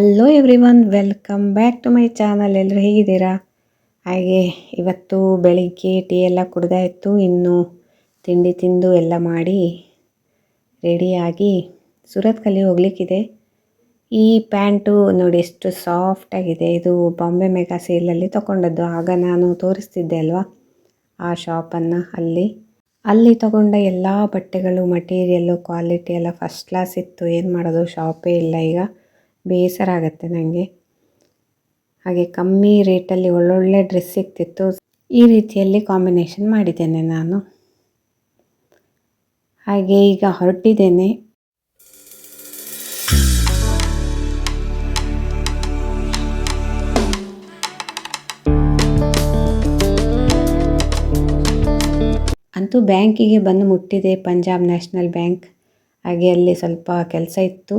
Hello everyone welcome back to my channel ಎಲ್ಲರೂ ಹೇಗಿದ್ದೀರಾ? ಹಾಗೆ ಇವತ್ತು ಬೆಳಿಗ್ಗೆ ಟೀ ಎಲ್ಲ ಕುಡ್ದಾಯಿತು. ಇನ್ನು ತಿಂಡಿ ತಿಂದು ಎಲ್ಲ ಮಾಡಿ ರೆಡಿಯಾಗಿ ಸುರತ್ಕಲ್ಲಿ ಹೋಗ್ಲಿಕ್ಕಿದೆ. ಈ ಪ್ಯಾಂಟು ನೋಡಿ ಎಷ್ಟು ಸಾಫ್ಟಾಗಿದೆ ಇದು ಬಾಂಬೆ ಮೆಗಾ ಸೇಲಲ್ಲಿ ತಗೊಂಡದ್ದು. ಆಗ ನಾನು ತೋರಿಸ್ತಿದ್ದೆ ಅಲ್ವಾ? ಆ ಶಾಪನ್ನು ಅಲ್ಲಿ. ಅಲ್ಲಿ ತಗೊಂಡ ಎಲ್ಲ ಬಟ್ಟೆಗಳು ಮಟೀರಿಯಲ್ಲು ಕ್ವಾಲಿಟಿ ಎಲ್ಲ ಫಸ್ಟ್ ಕ್ಲಾಸ್ ಇತ್ತು. ಏನು ಮಾಡೋದು? ಶಾಪೇ ಇಲ್ಲ ಈಗ. ಬೇಸರ ಆಗುತ್ತೆ ನನಗೆ ಹಾಗೆ ಕಮ್ಮಿ ರೇಟಲ್ಲಿ ಒಳ್ಳೊಳ್ಳೆ ಡ್ರೆಸ್ ಸಿಗ್ತಿತ್ತು. ಈ ರೀತಿಯಲ್ಲಿ ಕಾಂಬಿನೇಷನ್ ಮಾಡಿದ್ದೇನೆ ನಾನು. ಹಾಗೆ ಈಗ ಹೊರಟಿದ್ದೇನೆ. ಅಂತೂ ಬ್ಯಾಂಕಿಗೆ ಬಂದು ಮುಟ್ಟಿದೆ ಪಂಜಾಬ್ ನ್ಯಾಷನಲ್ ಬ್ಯಾಂಕ್. ಹಾಗೆ ಅಲ್ಲಿ ಸ್ವಲ್ಪ ಕೆಲಸ ಇತ್ತು.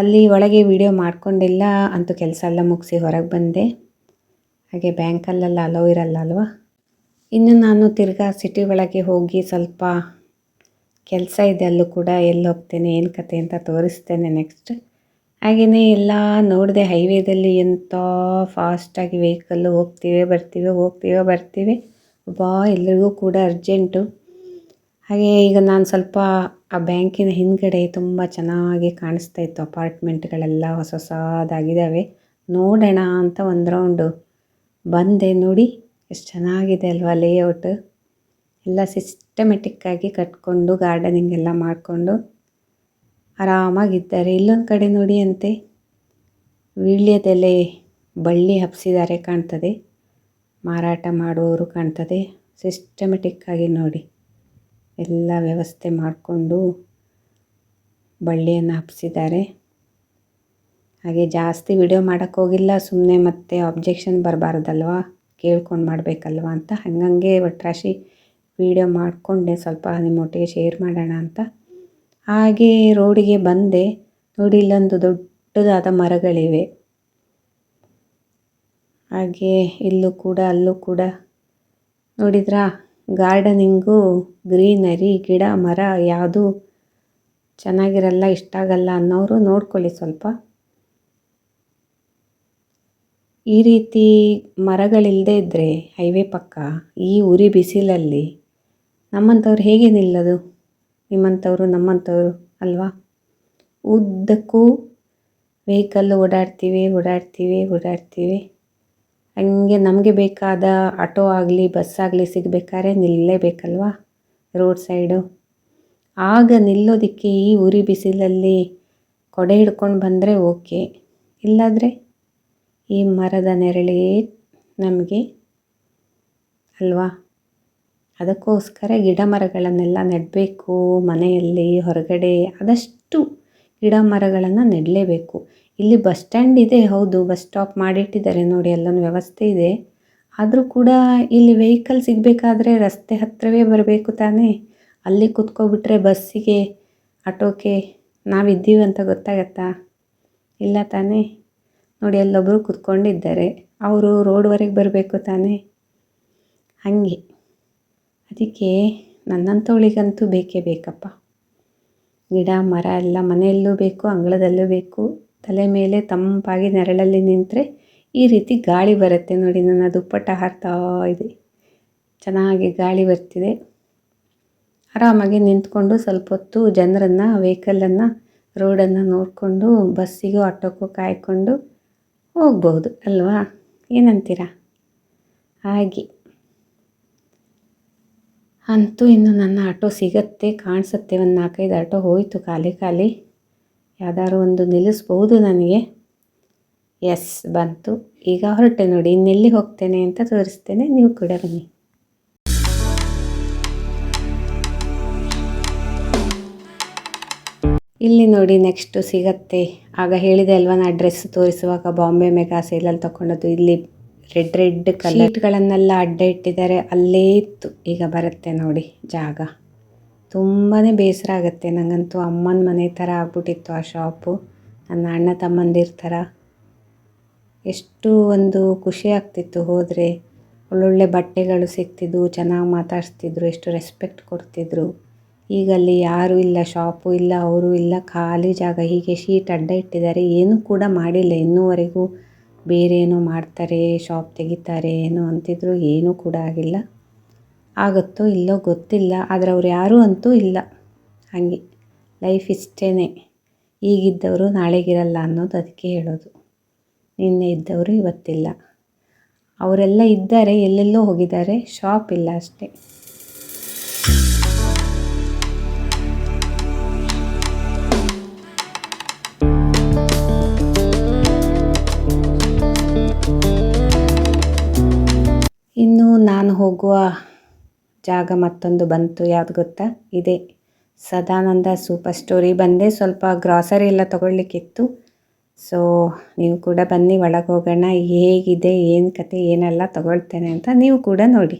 ಅಲ್ಲಿ ಒಳಗೆ ವಿಡಿಯೋ ಮಾಡ್ಕೊಂಡಿಲ್ಲ ಅಂತೂ ಕೆಲಸ ಎಲ್ಲ ಮುಗಿಸಿ ಹೊರಗೆ ಬಂದೆ. ಹಾಗೆ ಬ್ಯಾಂಕಲ್ಲೆಲ್ಲ ಅಲೋ ಇರಲ್ಲ ಅಲ್ವಾ ಇನ್ನು ನಾನು ತಿರ್ಗಾ ಸಿಟಿ ಒಳಗೆ ಹೋಗಿ ಸ್ವಲ್ಪ ಕೆಲಸ ಇದೆ ಅಲ್ಲೂ ಕೂಡ ಎಲ್ಲಿ ಹೋಗ್ತೇನೆ ಏನು ಕತೆ ಅಂತ ತೋರಿಸ್ತೇನೆ ನೆಕ್ಸ್ಟ್ ಹಾಗೆಯೇ ಎಲ್ಲ ನೋಡಿದೆ ಹೈವೇದಲ್ಲಿ ಎಂಥ ಫಾಸ್ಟಾಗಿ ವೆಹಿಕಲ್ಲು ಹೋಗ್ತೀವಿ, ಬರ್ತೀವಿ, ಹೋಗ್ತೀವೋ, ಬರ್ತೀವಿ. ಬಾ ಎಲ್ಲರಿಗೂ ಕೂಡ ಅರ್ಜೆಂಟು ಹಾಗೆ ಈಗ ನಾನು ಸ್ವಲ್ಪ ಆ ಬ್ಯಾಂಕಿನ ಹಿಂದ್ಗಡೆ ತುಂಬ ಚೆನ್ನಾಗಿ ಕಾಣಿಸ್ತಾ ಇತ್ತು. ಅಪಾರ್ಟ್ಮೆಂಟ್ಗಳೆಲ್ಲ ಹೊಸ ಹೊಸದಾಗಿದ್ದಾವೆ ನೋಡೋಣ ಅಂತ ಒಂದು ರೌಂಡು ಬಂದೆ. ನೋಡಿ, ಎಷ್ಟು ಚೆನ್ನಾಗಿದೆ ಅಲ್ವಾ ಲೇಔಟ್ ಎಲ್ಲ ಸಿಸ್ಟಮೆಟಿಕ್ಕಾಗಿ ಕಟ್ಕೊಂಡು ಗಾರ್ಡನಿಂಗ್ ಎಲ್ಲ ಮಾಡಿಕೊಂಡು ಆರಾಮಾಗಿದ್ದಾರೆ. ಇಲ್ಲೊಂದು ಕಡೆ ನೋಡಿ ಅಂತೆ, ವೀಳ್ಯದೆಲೆ ಬಳ್ಳಿ ಹಬ್ಸಿದ್ದಾರೆ ಕಾಣ್ತದೆ. ಮಾರಾಟ ಮಾಡುವವರು ಕಾಣ್ತದೆ. ಸಿಸ್ಟಮೆಟಿಕ್ಕಾಗಿ ನೋಡಿ. ಎಲ್ಲ ವ್ಯವಸ್ಥೆ ಮಾಡಿಕೊಂಡು ಬಳ್ಳಿಯನ್ನು ಹಬ್ಬಿಸಿದ್ದಾರೆ ಹಾಗೆ ಜಾಸ್ತಿ ವಿಡಿಯೋ ಮಾಡೋಕ್ಕೋಗಿಲ್ಲ ಸುಮ್ಮನೆ ಮತ್ತೆ ಅಬ್ಜೆಕ್ಷನ್ ಬರಬಾರ್ದಲ್ವ? ಕೇಳ್ಕೊಂಡು ಮಾಡಬೇಕಲ್ವ ಅಂತ. ಹಂಗಂಗೆ ಒಟ್ರಾಶಿ ವಿಡಿಯೋ ಮಾಡಿಕೊಂಡೆ, ಸ್ವಲ್ಪ ನಿಮ್ಮೊಟ್ಟಿಗೆ ಶೇರ್ ಮಾಡೋಣ ಅಂತ. ಹಾಗೆ ರೋಡಿಗೆ ಬಂದೆ. ನೋಡಿ, ಇಲ್ಲೊಂದು ದೊಡ್ಡದಾದ ಮರಗಳಿವೆ. ಹಾಗೆ ಇಲ್ಲೂ ಕೂಡ, ಅಲ್ಲೂ ಕೂಡ ನೋಡಿದ್ರಾ? ಗಾರ್ಡನಿಂಗು ಗ್ರೀನರಿ, ಗಿಡ, ಮರ ಯಾವುದು ಚೆನ್ನಾಗಿರಲ್ಲ ಇಷ್ಟ ಆಗಲ್ಲ ಅನ್ನೋರು ನೋಡ್ಕೊಳ್ಳಿ ಸ್ವಲ್ಪ. ಈ ರೀತಿ ಮರಗಳಿಲ್ಲದೆ ಇದ್ದರೆ ಹೈವೇ ಪಕ್ಕ, ಈ ಉರಿ ಬಿಸಿಲಲ್ಲಿ ನಮ್ಮಂಥವ್ರು ಹೇಗೆ ನಿಲ್ಲೋದು? ನಿಮ್ಮಂಥವ್ರು, ನಮ್ಮಂಥವ್ರು ಅಲ್ವಾ? ಉದ್ದಕ್ಕೂ ವೆಹಿಕಲ್ಲು ಓಡಾಡ್ತೀವಿ ಓಡಾಡ್ತೀವಿ ಓಡಾಡ್ತೀವಿ. ಹಂಗೆ ನಮಗೆ ಬೇಕಾದ ಆಟೋ ಆಗಲಿ, ಬಸ್ ಆಗಲಿ ಸಿಗಬೇಕಾದ್ರೆ ನಿಲ್ಲಲೇಬೇಕಲ್ವಾ ರೋಡ್ ಸೈಡು? ಆಗ ನಿಲ್ಲೋದಕ್ಕೆ ಈ ಉರಿ ಬಿಸಿಲಲ್ಲಿ ಕೊಡೆ ಹಿಡ್ಕೊಂಡು ಬಂದರೆ ಓಕೆ. ಇಲ್ಲಾದರೆ ಈ ಮರದ ನೆರಳೇ ನಮಗೆ ಅಲ್ವಾ? ಅದಕ್ಕೋಸ್ಕರ ಗಿಡ ಮರಗಳನ್ನೆಲ್ಲ ನೆಡಬೇಕು, ಮನೆಯಲ್ಲಿ, ಹೊರಗಡೆ ಆದಷ್ಟು ಗಿಡ ಮರಗಳನ್ನು ನೆಡಲೇಬೇಕು. ಇಲ್ಲಿ ಬಸ್ ಸ್ಟ್ಯಾಂಡ್ ಇದೆ, ಹೌದು, ಬಸ್ ಸ್ಟಾಪ್ ಮಾಡಿಟ್ಟಿದ್ದಾರೆ ನೋಡಿ ಅಲ್ಲೊಂದು ವ್ಯವಸ್ಥೆ ಇದೆ. ಆದರೂ ಕೂಡ ಇಲ್ಲಿ ವೆಹಿಕಲ್ ಸಿಗಬೇಕಾದ್ರೆ ರಸ್ತೆ ಹತ್ತಿರವೇ ಬರಬೇಕು ತಾನೇ. ಅಲ್ಲಿ ಕುತ್ಕೊಬಿಟ್ರೆ ಬಸ್ಸಿಗೆ, ಆಟೋಕ್ಕೆ ನಾವಿದ್ದೀವಿ ಅಂತ ಗೊತ್ತಾಗತ್ತಾ? ಇಲ್ಲ ತಾನೇ. ನೋಡಿ ಅಲ್ಲೊಬ್ಬರು ಕುತ್ಕೊಂಡಿದ್ದಾರೆ. ಅವರು ರೋಡ್ವರೆಗೆ ಬರಬೇಕು ತಾನೇ. ಹಾಗೆ. ಅದಕ್ಕೆ ನನ್ನಂಥವಳಿಗಂತೂ ಬೇಕೇ ಬೇಕಪ್ಪ. ಗಿಡ, ಮರ ಎಲ್ಲ ಮನೆಯಲ್ಲೂ ಬೇಕು, ಅಂಗಳದಲ್ಲೂ ಬೇಕು. ತಲೆ ಮೇಲೆ ತಂಪಾಗಿ ನೆರಳಲ್ಲಿ ನಿಂತರೆ ಈ ರೀತಿ ಗಾಳಿ ಬರುತ್ತೆ ನೋಡಿ, ನನ್ನ ದುಪ್ಪಟ್ಟ ಹಾರ್ತಾ ಇದೆ. ಚೆನ್ನಾಗಿ ಗಾಳಿ ಬರ್ತಿದೆ. ಆರಾಮಾಗಿ ನಿಂತ್ಕೊಂಡು ಸ್ವಲ್ಪ ಹೊತ್ತು ಜನರನ್ನು, ವೆಹಿಕಲನ್ನು, ರೋಡನ್ನು ನೋಡಿಕೊಂಡು, ಬಸ್ಸಿಗೂ ಆಟೋಕ್ಕೂ ಕಾಯ್ಕೊಂಡು ಹೋಗ್ಬೋದು ಅಲ್ವಾ? ಏನಂತೀರಾ? ಹಾಗೆ. ಅಂತೂ ಇನ್ನು ನನ್ನ ಆಟೋ ಸಿಗತ್ತೆ, ಕಾಣಿಸುತ್ತೆ. ಒಂದು ನಾಲ್ಕೈದು ಆಟೋ ಹೋಯಿತು, ಖಾಲಿ ಖಾಲಿ. ಯಾವ್ದಾದ್ರು ಒಂದು ನಿಲ್ಲಿಸ್ಬೋದು ನನಗೆ. ಎಸ್ ಬಂತು. ಈಗ ಹೊರಟೆ ನೋಡಿ ಇನ್ನೆಲ್ಲಿ ಹೋಗ್ತೇನೆ ಅಂತ ತೋರಿಸ್ತೇನೆ, ನೀವು ಕೂಡ ಬನ್ನಿ. ಇಲ್ಲಿ ನೋಡಿ ನೆಕ್ಸ್ಟು ಸಿಗತ್ತೆ. ಆಗ ಹೇಳಿದೆ ಅಲ್ವಾ, ನಾ ಡ್ರೆಸ್ ತೋರಿಸುವಾಗ ಬಾಂಬೆ ಮೆಗಾ ಸೇಲಲ್ಲಿ ತಗೊಂಡದ್ದು ಇಲ್ಲಿ ರೆಡ್ ರೆಡ್ ಕಲರ್ಗಳನ್ನೆಲ್ಲ ಅಡ್ಡ ಇಟ್ಟಿದ್ದಾರೆ. ಅಲ್ಲೇ ಇತ್ತು. ಈಗ ಬರುತ್ತೆ ನೋಡಿ ಜಾಗ. ತುಂಬಾ ಬೇಸರ ಆಗುತ್ತೆ. ನನಗಂತೂ ಅಮ್ಮನ ಮನೆ ಥರ ಆಗ್ಬಿಟ್ಟಿತ್ತು ಆ ಶಾಪು. ನನ್ನ ಅಣ್ಣ ತಮ್ಮಂದಿರ ಥರ. ಎಷ್ಟು ಒಂದು ಖುಷಿ ಆಗ್ತಿತ್ತು ಹೋದರೆ. ಒಳ್ಳೊಳ್ಳೆ ಬಟ್ಟೆಗಳು ಸಿಗ್ತಿದ್ವು ಚೆನ್ನಾಗಿ ಮಾತಾಡಿಸ್ತಿದ್ರು, ಎಷ್ಟು ರೆಸ್ಪೆಕ್ಟ್ ಕೊಡ್ತಿದ್ರು. ಈಗ ಅಲ್ಲಿ ಯಾರೂ ಇಲ್ಲ, ಶಾಪು ಇಲ್ಲ, ಅವರು ಇಲ್ಲ, ಖಾಲಿ ಜಾಗ. ಹೀಗೆ ಶೀಟ್ ಅಡ್ಡ ಇಟ್ಟಿದ್ದಾರೆ. ಏನೂ ಕೂಡ ಮಾಡಿಲ್ಲ. ಇನ್ನೂವರೆಗೂ ಬೇರೆ ಏನೋ ಮಾಡ್ತಾರೆ, ಶಾಪ್ ತೆಗಿತಾರೆ, ಏನೋ ಅಂತಿದ್ರು. ಏನೂ ಕೂಡ ಆಗಿಲ್ಲ. ಆಗುತ್ತೋ ಇಲ್ಲೋ ಗೊತ್ತಿಲ್ಲ, ಆದರೆ ಅವ್ರು ಯಾರೂ ಅಂತೂ ಇಲ್ಲ. ಹಾಗೆ ಲೈಫ್ ಇಷ್ಟೇ ಈಗಿದ್ದವರು ನಾಳೆಗಿರಲ್ಲ ಅನ್ನೋದು ಅದಕ್ಕೆ ಹೇಳೋದು. ನಿನ್ನೆ ಇದ್ದವರು ಇವತ್ತಿಲ್ಲ. ಅವರೆಲ್ಲ ಇದ್ದಾರೆ, ಎಲ್ಲೆಲ್ಲೋ ಹೋಗಿದ್ದಾರೆ ಶಾಪ್ ಇಲ್ಲ ಅಷ್ಟೇ. ಇನ್ನು ನಾನು ಹೋಗುವ ಜಾಗ ಮತ್ತೊಂದು ಬಂತು, ಯಾವ್ದು ಗೊತ್ತಾ? ಇದೆ. ಸದಾನಂದ ಸೂಪರ್ ಸ್ಟೋರಿ ಬಂದೆ. ಸ್ವಲ್ಪ ಗ್ರಾಸರಿ ಎಲ್ಲ ತೊಗೊಳ್ಲಿಕ್ಕಿತ್ತು ಸೊ ನೀವು ಕೂಡ ಬನ್ನಿ ಒಳಗೆ ಹೋಗೋಣ ಹೇಗಿದೆ, ಏನು ಕತೆ, ಏನೆಲ್ಲ ತೊಗೊಳ್ತೇನೆ ಅಂತ ನೀವು ಕೂಡ ನೋಡಿ.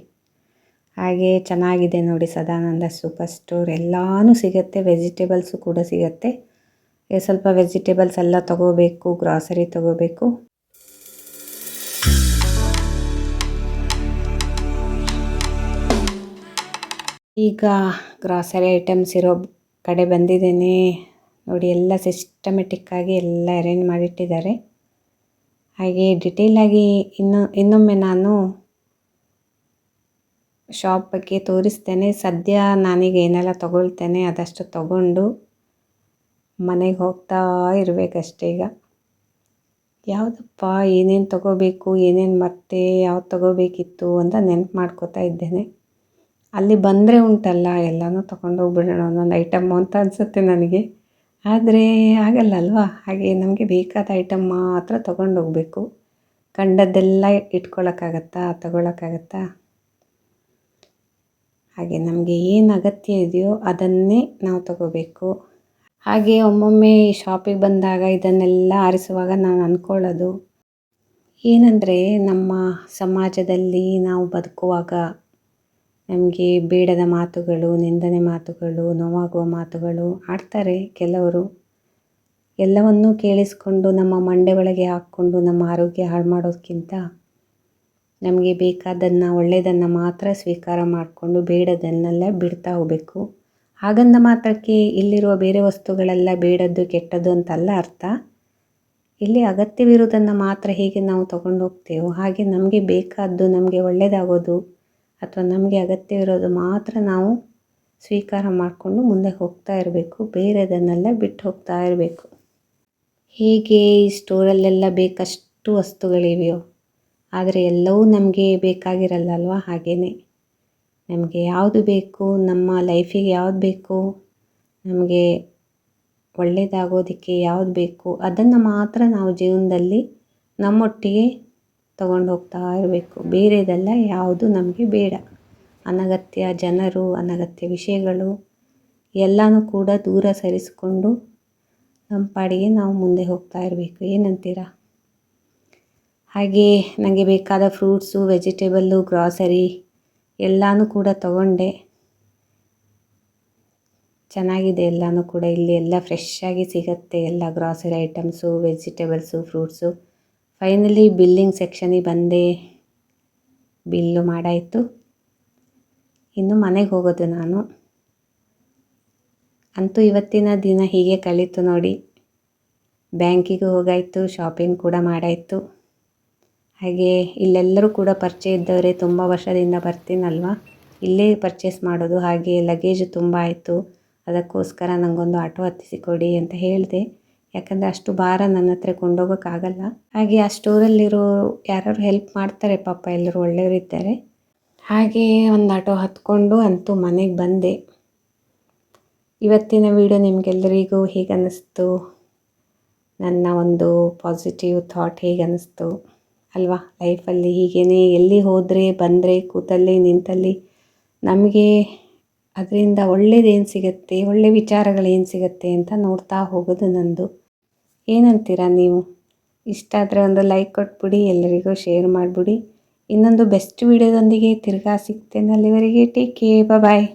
ಹಾಗೆ ಚೆನ್ನಾಗಿದೆ ನೋಡಿ ಸದಾನಂದ ಸೂಪರ್ ಸ್ಟೋರ್. ಎಲ್ಲಾನು ಸಿಗುತ್ತೆ ವೆಜಿಟೇಬಲ್ಸು ಕೂಡ ಸಿಗುತ್ತೆ. ಸ್ವಲ್ಪ ವೆಜಿಟೇಬಲ್ಸ್ ಎಲ್ಲ ತೊಗೋಬೇಕು ಗ್ರಾಸರಿ ತೊಗೋಬೇಕು. ಈಗ ಗ್ರಾಸರಿ ಐಟಮ್ಸ್ ಇರೋ ಕಡೆ ಬಂದಿದ್ದೀನಿ. ನೋಡಿ, ಎಲ್ಲ ಸಿಸ್ಟಮೆಟಿಕ್ಕಾಗಿ ಎಲ್ಲ ಅರೇಂಜ್ ಮಾಡಿಟ್ಟಿದ್ದಾರೆ. ಹಾಗೆ ಡಿಟೇಲಾಗಿ ಇನ್ನು, ಇನ್ನೊಮ್ಮೆ ನಾನು ಶಾಪ್ ಬಗ್ಗೆ ತೋರಿಸ್ತೇನೆ. ಸದ್ಯ ನಾನೀಗ ಏನೆಲ್ಲ ತೊಗೊಳ್ತೇನೆ ಅದಷ್ಟು ತಗೊಂಡು ಮನೆಗೆ ಹೋಗ್ತಾ ಇರಬೇಕಷ್ಟೇ ಈಗ. ಯಾವುದಪ್ಪ, ಏನೇನು ತಗೋಬೇಕು, ಏನೇನು ಮತ್ತೆ, ಯಾವ್ದು ತಗೋಬೇಕಿತ್ತು ಅಂತ ನೆನಪು ಮಾಡ್ಕೋತಾ ಇದ್ದೇನೆ. ಅಲ್ಲಿ ಬಂದರೆ ಉಂಟಲ್ಲ, ಎಲ್ಲನೂ ತೊಗೊಂಡೋಗ್ಬಿಡೋಣ ಒಂದೊಂದು ಐಟಮ್ಮು ಅಂತ ಅನಿಸುತ್ತೆ ನನಗೆ. ಆದರೆ ಆಗಲ್ಲ ಅಲ್ವಾ? ಹಾಗೆ ನಮಗೆ ಬೇಕಾದ ಐಟಮ್ ಮಾತ್ರ ತೊಗೊಂಡೋಗ್ಬೇಕು ಕಂಡದ್ದೆಲ್ಲ ಇಟ್ಕೊಳ್ಳೋಕ್ಕಾಗತ್ತಾ ತಗೊಳ್ಳೋಕ್ಕಾಗತ್ತಾ ಹಾಗೆ ನಮಗೆ ಏನು ಅಗತ್ಯ ಇದೆಯೋ ಅದನ್ನೇ ನಾವು ತಗೋಬೇಕು. ಹಾಗೆ ಒಮ್ಮೊಮ್ಮೆ ಶಾಪಿಗೆ ಬಂದಾಗ ಇದನ್ನೆಲ್ಲ ಆರಿಸುವಾಗ ನಾನು ಅಂದ್ಕೊಳ್ಳೋದು ಏನಂದರೆ ನಮ್ಮ ಸಮಾಜದಲ್ಲಿ ನಾವು ಬದುಕುವಾಗ ನಮಗೆ ಬೇಡದ ಮಾತುಗಳು, ನಿಂದನೆ ಮಾತುಗಳು, ನೋವಾಗುವ ಮಾತುಗಳು ಆಡ್ತಾರೆ ಕೆಲವರು. ಎಲ್ಲವನ್ನೂ ಕೇಳಿಸ್ಕೊಂಡು ನಮ್ಮ ಮಂಡೆ ಒಳಗೆ ಹಾಕ್ಕೊಂಡು ನಮ್ಮ ಆರೋಗ್ಯ ಹಾಳು ಮಾಡೋದಕ್ಕಿಂತ ನಮಗೆ ಬೇಕಾದನ್ನು, ಒಳ್ಳೆಯದನ್ನು ಮಾತ್ರ ಸ್ವೀಕಾರ ಮಾಡಿಕೊಂಡು ಬೇಡದನ್ನೆಲ್ಲ ಬಿಡ್ತಾ ಹೋಗಬೇಕು. ಹಾಗಂದ ಮಾತ್ರಕ್ಕೆ ಇಲ್ಲಿರುವ ಬೇರೆ ವಸ್ತುಗಳೆಲ್ಲ ಬೇಡದ್ದು, ಕೆಟ್ಟದ್ದು ಅಂತಲ್ಲ ಅರ್ಥ? ಇಲ್ಲಿ ಅಗತ್ಯವಿರುವುದನ್ನು ಮಾತ್ರ ಹೇಗೆ ನಾವು ತಗೊಂಡು ಹೋಗ್ತೇವೋ ಹಾಗೆ ನಮಗೆ ಬೇಕಾದ್ದು, ನಮಗೆ ಒಳ್ಳೆಯದಾಗೋದು ಅಥವಾ ನಮಗೆ ಅಗತ್ಯವಿರೋದು ಮಾತ್ರ ನಾವು ಸ್ವೀಕಾರ ಮಾಡಿಕೊಂಡು ಮುಂದೆ ಹೋಗ್ತಾ ಇರಬೇಕು, ಬೇರೆದನ್ನೆಲ್ಲ ಬಿಟ್ಟು ಹೋಗ್ತಾ ಇರಬೇಕು. ಹೇಗೆ ಈ ಸ್ಟೋರಲ್ಲೆಲ್ಲ ಬೇಕಷ್ಟು ವಸ್ತುಗಳಿವೆಯೋ, ಆದರೆ ಎಲ್ಲವೂ ನಮಗೆ ಬೇಕಾಗಿರಲ್ಲ ಅಲ್ವಾ ಹಾಗೆಯೇ ನಮಗೆ ಯಾವುದು ಬೇಕು, ನಮ್ಮ ಲೈಫಿಗೆ ಯಾವುದು ಬೇಕು, ನಮಗೆ ಒಳ್ಳೆಯದಾಗೋದಕ್ಕೆ ಯಾವುದು ಬೇಕು, ಅದನ್ನು ಮಾತ್ರ ನಾವು ಜೀವನದಲ್ಲಿ ನಮ್ಮೊಟ್ಟಿಗೆ ತಗೊಂಡು ಹೋಗ್ತಾ ಇರಬೇಕು. ಬೇರೆದೆಲ್ಲ ಯಾವುದು ನಮಗೆ ಬೇಡ. ಅನಗತ್ಯ ಜನರು, ಅನಗತ್ಯ ವಿಷಯಗಳು ಎಲ್ಲನೂ ಕೂಡ ದೂರ ಸರಿಸಿಕೊಂಡು ನಮ್ಮ ಪಾಡಿಗೆ ನಾವು ಮುಂದೆ ಹೋಗ್ತಾ ಇರಬೇಕು. ಏನಂತೀರಾ? ಹಾಗೆ ನನಗೆ ಬೇಕಾದ ಫ್ರೂಟ್ಸು, ವೆಜಿಟೇಬಲ್ಲು, ಗ್ರಾಸರಿ ಎಲ್ಲನೂ ಕೂಡ ತಗೊಂಡೆ. ಚೆನ್ನಾಗಿದೆ ಎಲ್ಲನೂ ಕೂಡ. ಇಲ್ಲಿ ಎಲ್ಲ ಫ್ರೆಶ್ಶಾಗಿ ಸಿಗುತ್ತೆ ಎಲ್ಲ grocery items, vegetables, fruits. Finally billing ಸೆಕ್ಷನಿಗೆ ಬಂದೆ ಬಿಲ್ಲು ಮಾಡಾಯಿತು. ಇನ್ನು ಮನೆಗೆ ಹೋಗೋದು ನಾನು. ಅಂತೂ ಇವತ್ತಿನ ದಿನ ಹೀಗೆ ಕಳೀತು ನೋಡಿ. ಬ್ಯಾಂಕಿಗೆ ಹೋಗಾಯಿತು ಶಾಪಿಂಗ್ ಕೂಡ ಮಾಡಾಯಿತು. ಹಾಗೆ ಇಲ್ಲೆಲ್ಲರೂ ಕೂಡ ಪರಿಚಯ ಇದ್ದವರೇ ತುಂಬ ವರ್ಷದಿಂದ ಬರ್ತೀನಲ್ವ? ಇಲ್ಲೇ ಪರ್ಚೇಸ್ ಮಾಡೋದು ಹಾಗೆ ಲಗೇಜ್ ತುಂಬ ಆಯಿತು. ಅದಕ್ಕೋಸ್ಕರ ನನಗೊಂದು ಆಟೋ ಹತ್ತಿಸಿಕೊಡಿ ಅಂತ ಹೇಳಿದೆ. ಯಾಕಂದರೆ ಅಷ್ಟು ಭಾರ ನನ್ನ ಹತ್ರ ಕೊಂಡೋಗೋಕ್ಕಾಗಲ್ಲ. ಹಾಗೆ ಆ ಸ್ಟೋರಲ್ಲಿರೋ ಯಾರು ಹೆಲ್ಪ್ ಮಾಡ್ತಾರೆ, ಪಾಪ ಎಲ್ಲರೂ ಒಳ್ಳೆಯವರು ಇದ್ದಾರೆ ಹಾಗೆ ಒಂದು ಆಟೋ ಹತ್ಕೊಂಡು ಅಂತೂ ಮನೆಗೆ ಬಂದೆ. ಇವತ್ತಿನ ವಿಡಿಯೋ ನಿಮಗೆಲ್ಲರಿಗೂ ಹೇಗೆ ಅನ್ನಿಸ್ತು ನನ್ನ ಒಂದು ಪಾಸಿಟಿವ್ ಥಾಟ್ ಹೇಗೆ ಅನ್ನಿಸ್ತು ಅಲ್ವಾ ಲೈಫಲ್ಲಿ ಹೀಗೇ ಎಲ್ಲಿ ಹೋದರೆ, ಬಂದರೆ, ಕೂತಲ್ಲಿ, ನಿಂತಲ್ಲಿ ನಮಗೆ ಅದರಿಂದ ಒಳ್ಳೇದೇನು ಸಿಗುತ್ತೆ, ಒಳ್ಳೆ ವಿಚಾರಗಳೇನು ಸಿಗುತ್ತೆ ಅಂತ ನೋಡ್ತಾ ಹೋಗೋದು ನಂದು. ಏನಂತೀರ ನೀವು? ಇಷ್ಟ ಆದರೆ ಒಂದು ಲೈಕ್ ಕೊಟ್ಬಿಡಿ, ಎಲ್ಲರಿಗೂ ಶೇರ್ ಮಾಡಿಬಿಡಿ. ಇನ್ನೊಂದು ಬೆಸ್ಟ್ ವೀಡಿಯೋದೊಂದಿಗೆ ತಿರ್ಗಾ ಸಿಗ್ತೇನೆ ಅಲ್ಲಿವರೆಗೆ. ಟೇಕ್ ಕೇ ಬಾಯ್